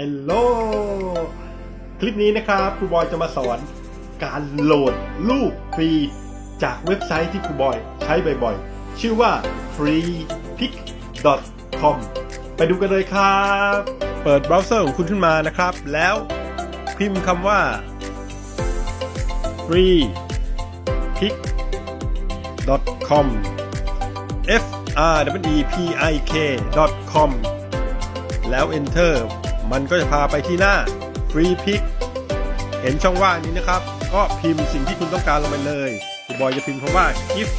ฮลโหลคลิปนี้นะครับครูบอยจะมาสอนการโหลดรูปฟรีจากเว็บไซต์ที่ครูบอยใช้บ่อยๆ ชื่อว่า freepic.com ไปดูกันเลยครับ เปิดเบราว์เซอร์ของคุณขึ้นมานะครับ แล้วพิมพ์คำว่า freepic.com f r w e p i k com แล้ว Enter มันก็จะพาไปที่หน้า Free Pick เห็นช่องว่างนี้นะครับ ก็พิมพ์สิ่งที่คุณต้องการลงไปเลยคุณบอยจะพิมพ์คำว่า if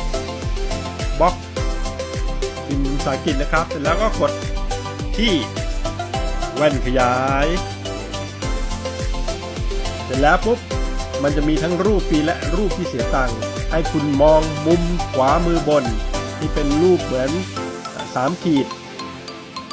box พิมพ์ภาษาอังกฤษนะครับเสร็จแล้วก็กดที่แว่นขยาย เสร็จแล้วปุ๊บมันจะมีทั้งรูปฟรีและรูปที่เสียตังค์ให้คุณมองมุมขวามือบน ที่เป็นรูปเหมือนสามขีด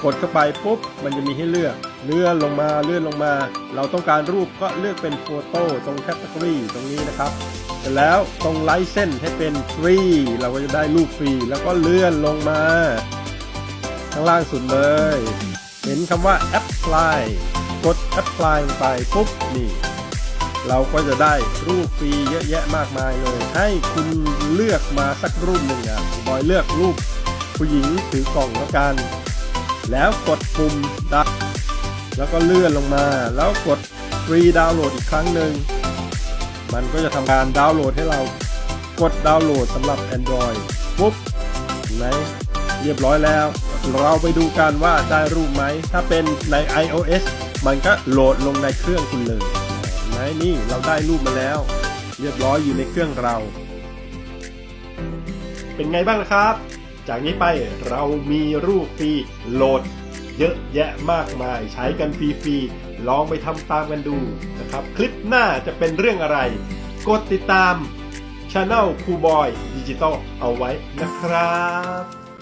กดเข้าไปปุ๊บมันจะมีให้เลือก เลื่อนลงมาเลื่อนลงมา เราต้องการรูปก็เลือกเป็นโฟโต้ตรงแคตตา o r y ตรงนี้นะครับเสร็จแล้วตรงไลท์เส้นให้เป็นฟรีเราก็จะได้รูปฟรีแล้วก็เลื่อนลงมา ข้างล่างสุดเลย เห็นคำว่า apply กด apply ลงไปปุ๊บนี่ เราก็จะได้รูปฟรีเยอะแยะมากมายเลย ให้คุณเลือกมาสักรูปหนึ่งอะบอยเลือกรูปผู้หญิงถือกล่องแล้วกัน แล้วกดปุ่มดับ แล้วก็เลื่อนลงมา แล้วกดฟรีดาวน์โหลดอีกครั้งหนึ่ง มันก็จะทำการดาวน์โหลดให้เรากดดาวน์โหลดสำหรับ Android ปุ๊บเห็นเรียบร้อยแล้ว เราไปดูกันว่าได้รูปไหม ถ้าเป็นใน iOS มันก็โหลดลงในเครื่องคุณเลยเห็นนี่เราได้รูปมาแล้ว เรียบร้อยอยู่ในเครื่องเรา เป็นไงบ้างล่ะครับ จากนี้ไปเรามีรูปฟรีโหลด เยอะแยะมากมาย ใช้กันฟรีๆ ลองไปทำตามกันดูนะครับ คลิปหน้าจะเป็นเรื่องอะไร กดติดตามช anel ครูบอยดิจิตอลเอาไว้นะครับ